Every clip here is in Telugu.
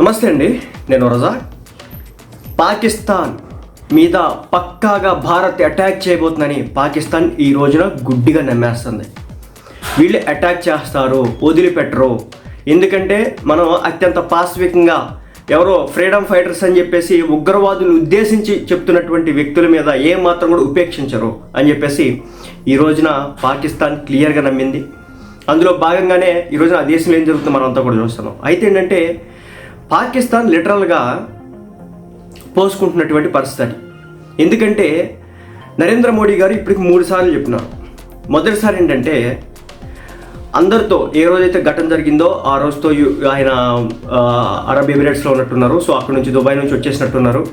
నమస్తే అండి నేను రజా. పాకిస్తాన్ మీద పక్కాగా భారత్ అటాక్ చేయబోతుందని పాకిస్తాన్ ఈ రోజున గుడ్డిగా నమ్మేస్తుంది. వీళ్ళు అటాక్ చేస్తారు వదిలిపెట్టరు. ఎందుకంటే మనం అత్యంత పాశవికంగా ఎవరో ఫ్రీడమ్ ఫైటర్స్ అని చెప్పేసి ఉగ్రవాదులు ఉద్దేశించి చెప్తున్నటువంటి వ్యక్తుల మీద ఏమాత్రం కూడా ఉపేక్షించరు అని చెప్పేసి ఈ రోజున పాకిస్తాన్ క్లియర్గా నమ్మింది. అందులో భాగంగానే ఈ రోజున ఆ దేశంలో ఏం జరుగుతుందో మనంతా కూడా చూస్తున్నాం. అయితే ఏంటంటే పాకిస్తాన్ లిటరల్గా పోసుకుంటున్నటువంటి పరిస్థితి అది. ఎందుకంటే నరేంద్ర మోడీ గారు ఇప్పటికి మూడు సార్లు చెప్పినారు. మొదటిసారి ఏంటంటే అందరితో ఏ రోజైతే ఘటన జరిగిందో ఆ రోజుతో ఆయన అరబ్ ఎమిరేట్స్లో ఉన్నట్టున్నారు. సో అక్కడ నుంచి దుబాయ్ నుంచి వచ్చేసినట్టున్నారు.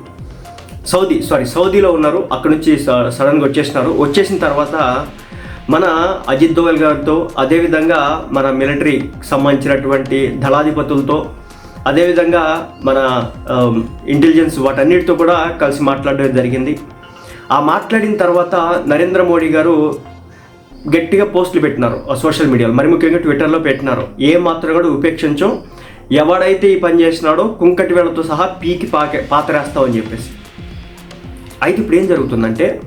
సౌదీ సారీ సౌదీలో ఉన్నారు. అక్కడ నుంచి స- సడన్గా వచ్చేసినారు. వచ్చేసిన తర్వాత మన అజిత్ దోవల్ గారితో అదేవిధంగా మన మిలిటరీకి సంబంధించినటువంటి దళాధిపతులతో అదేవిధంగా మన ఇంటెలిజెన్స్ వాటన్నిటితో కూడా కలిసి మాట్లాడడం జరిగింది. ఆ మాట్లాడిన తర్వాత నరేంద్ర మోడీ గారు గట్టిగా పోస్టులు పెట్టినారు ఆ సోషల్ మీడియాలో. మరి ముఖ్యంగా ట్విట్టర్లో పెట్టినారు. ఏ మాత్రం కూడా ఉపేక్షించం. ఎవడైతే ఈ పని చేసినాడో కుంకటి వేళతో సహా పీకి పాకే పాతరేస్తామని చెప్పేసి. అయితే ఇప్పుడు ఏం జరుగుతుందంటే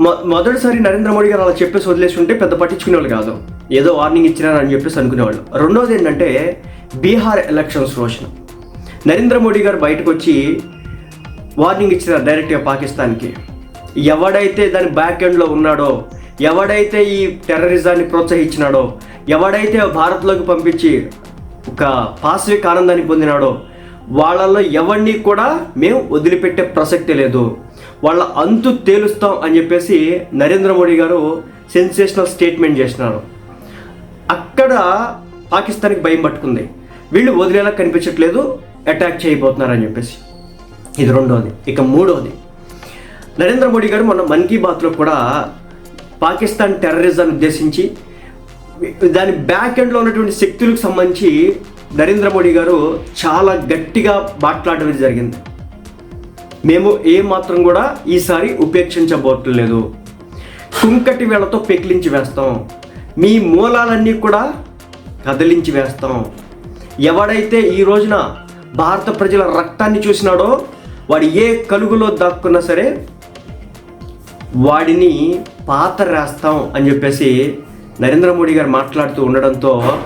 మొ- మొదటిసారి నరేంద్ర మోడీ గారు అలా చెప్పేసి వదిలేసి ఉంటే పెద్ద పట్టించుకునేవాళ్ళు కాదు. ఏదో వార్నింగ్ ఇచ్చినారని చెప్పేసి అనుకునేవాళ్ళు. రెండోది ఏంటంటే బీహార్ ఎలక్షన్స్ రోజున. నరేంద్ర మోడీ గారు బయటకు వచ్చి వార్నింగ్ ఇచ్చినారు డైరెక్ట్గా పాకిస్తాన్కి. ఎవడైతే దాని బ్యాక్ ఎండ్లో ఉన్నాడో ఎవడైతే ఈ టెర్రరిజాన్ని ప్రోత్సహించినాడో ఎవడైతే భారత్లోకి పంపించి ఒక పాసిఫిక్ ఆనందాన్ని పొందినాడో వాళ్ళల్లో ఎవరిని కూడా మేము వదిలిపెట్టే ప్రసక్తి లేదు. వాళ్ళ అంతు తేలుస్తాం అని చెప్పేసి నరేంద్ర మోడీ గారు సెన్సేషనల్ స్టేట్మెంట్ చేసినారు. అక్కడ పాకిస్తాన్కి భయం పట్టుకుంది. వీళ్ళు వదిలేలా కనిపించట్లేదు అటాక్ చేయబోతున్నారని చెప్పేసి. ఇది రెండోది. ఇక మూడోది. నరేంద్ర మోడీ గారు మొన్న మన్ కీ బాత్లో కూడా పాకిస్తాన్ టెర్రరిజాన్ని ఉద్దేశించి దాని బ్యాక్ ఎండ్లో ఉన్నటువంటి శక్తులకు సంబంధించి నరేంద్ర మోడీ గారు చాలా గట్టిగా మాట్లాడడం జరిగింది. మేము ఏ మాత్రం కూడా ఈసారి ఉపేక్షించబోట్లేదు కుంకటి వేళతో పెకిలించి వేస్తాం. మీ మూలాలన్నీ కూడా కదిలించి వేస్తాం. ఎవడైతే ఈ రోజున భారత ప్రజల రక్తాన్ని చూసినాడో వాడు ఏ కలుగులో దాక్కున్నా సరే వాడిని పాత రాస్తాం అని చెప్పేసి నరేంద్ర మోడీ గారు మాట్లాడుతూ ఉండడంతో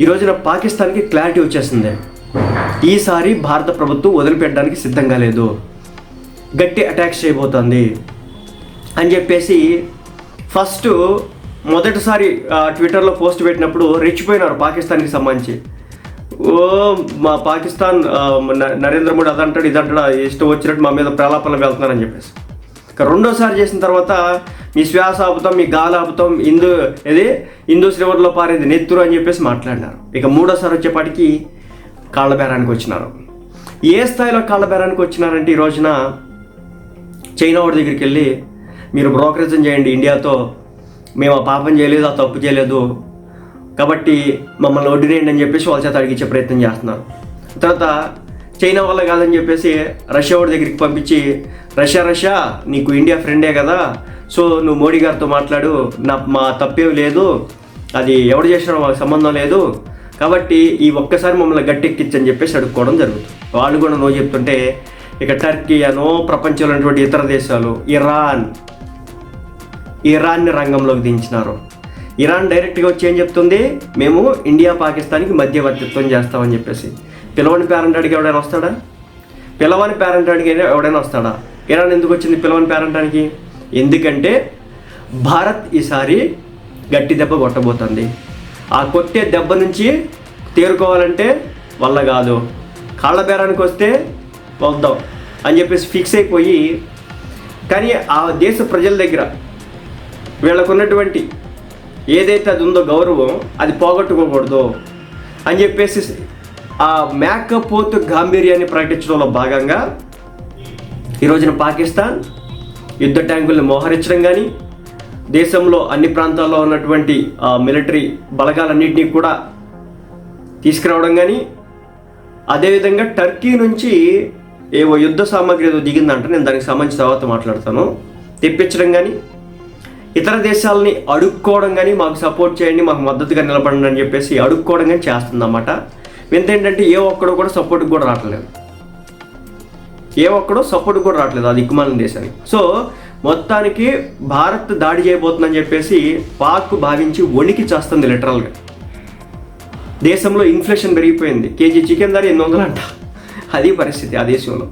ఈ రోజున పాకిస్తాన్కి క్లారిటీ వచ్చేసింది. ఈసారి భారత ప్రభుత్వం వదిలిపెట్టడానికి సిద్ధంగా లేదు. గట్టి అటాక్ చేయబోతోంది. అని చెప్పేసి ఫస్ట్ మొదటిసారి ఆ, ట్విట్టర్లో పోస్ట్ పెట్టినప్పుడు రెచ్చిపోయినారు పాకిస్తాన్కి సంబంధించి. ఓ మా పాకిస్తాన్ నరేంద్ర మోడీ అదంటాడు ఇదంటాడు ఇష్టం వచ్చినట్టు మా మీద ప్రలాపనలు వెళ్తున్నారని చెప్పేసి. రెండోసారి చేసిన తర్వాత మీ శ్వాస ఆపుతాం మీ గాలి ఆపుతాం ఇందు ఇది హిందూ శ్రీవర్లో పారేది నెత్తురు అని చెప్పేసి మాట్లాడినారు. ఇక మూడోసారి వచ్చేపాటికి కాళ్ళబేరానికి వచ్చినారు. ఏ స్థాయిలో కాళ్ళబేరానికి వచ్చినారంటే ఈ రోజున చైనా వాడి దగ్గరికి వెళ్ళి మీరు బ్రోకరేజం చేయండి ఇండియాతో మేము ఆ పాపం చేయలేదు ఆ తప్పు చేయలేదు. కాబట్టి మమ్మల్ని వడ్డీనేయండి అని చెప్పేసి వాళ్ళ చేత అడిగించే ప్రయత్నం చేస్తున్నారు. తర్వాత చైనా వల్ల కాదని చెప్పేసి రష్యా వాడి దగ్గరికి పంపించి రష్యా రష్యా నీకు ఇండియా ఫ్రెండే కదా సో నువ్వు మోడీ గారితో మాట్లాడు నా మా తప్పేం లేదు అది ఎవడు చేసినా మాకు సంబంధం లేదు కాబట్టి ఈ ఒక్కసారి మమ్మల్ని గట్టెక్కించని చెప్పేసి అడుక్కోవడం జరుగుతుంది. వాళ్ళు కూడా నో చెప్తుంటే ఇక టర్కీ అనో ప్రపంచంలో ఉన్నటువంటి ఇతర దేశాలు ఇరాన్ ఇరాన్ని రంగంలోకి దించినారు. ఇరాన్ డైరెక్ట్గా వచ్చి ఏం చెప్తుంది? మేము ఇండియా పాకిస్తాన్కి మధ్యవర్తిత్వం చేస్తామని చెప్పేసి. పిలవని పేరెంట్ అడిగి ఎవడైనా వస్తాడా? పిలవని పేరెంట్ అడిగి ఎవడైనా వస్తాడా? ఇరాన్ ఎందుకు వచ్చింది పిలవని పేరెంట్ అడిగి? ఎందుకంటే భారత్ ఈసారి గట్టి దెబ్బ కొట్టబోతుంది. ఆ కొట్టే దెబ్బ నుంచి తేరుకోవాలంటే వల్ల కాదు. కాళ్ళ బేరానికి వస్తే వద్దాం అని చెప్పేసి ఫిక్స్ అయిపోయి కానీ ఆ దేశ ప్రజల దగ్గర వీళ్ళకున్నటువంటి ఏదైతే అది ఉందో గౌరవం అది పోగొట్టుకోకూడదు అని చెప్పేసి ఆ మేకపోతు గాంభీర్యాన్ని ప్రకటించడంలో భాగంగా ఈరోజున పాకిస్తాన్ యుద్ధ ట్యాంకుల్ని మోహరించడం కానీ దేశంలో అన్ని ప్రాంతాల్లో ఉన్నటువంటి మిలిటరీ బలగాలన్నింటినీ కూడా తీసుకురావడం కానీ అదేవిధంగా టర్కీ నుంచి ఏవో యుద్ధ సామాగ్రి ఏదో దిగిందంట నేను దానికి సంబంధించిన తర్వాత మాట్లాడతాను. తెప్పించడం కానీ ఇతర దేశాలని అడుక్కోవడం కానీ మాకు సపోర్ట్ చేయండి మాకు మద్దతుగా నిలబడండి అని చెప్పేసి అడుక్కోవడం కానీ చేస్తుందన్నమాట. వింత ఏంటంటే ఏ ఒక్కడో కూడా సపోర్ట్కి కూడా రావట్లేదు. ఏ ఒక్కడో సపోర్ట్ కూడా రావట్లేదు అది దిక్కుమాలిన దేశానికి. సో మొత్తానికి భారత్ దాడి చేయబోతుందని చెప్పేసి పాక్ భావించి వణికి చేస్తుంది లిటరల్గా దేశంలో ఇన్ఫ్లేషన్ పెరిగిపోయింది. కేజీ చికెన్ ధర ఎనిమిది వందలు అంట. అది పరిస్థితి ఆ దేశంలో.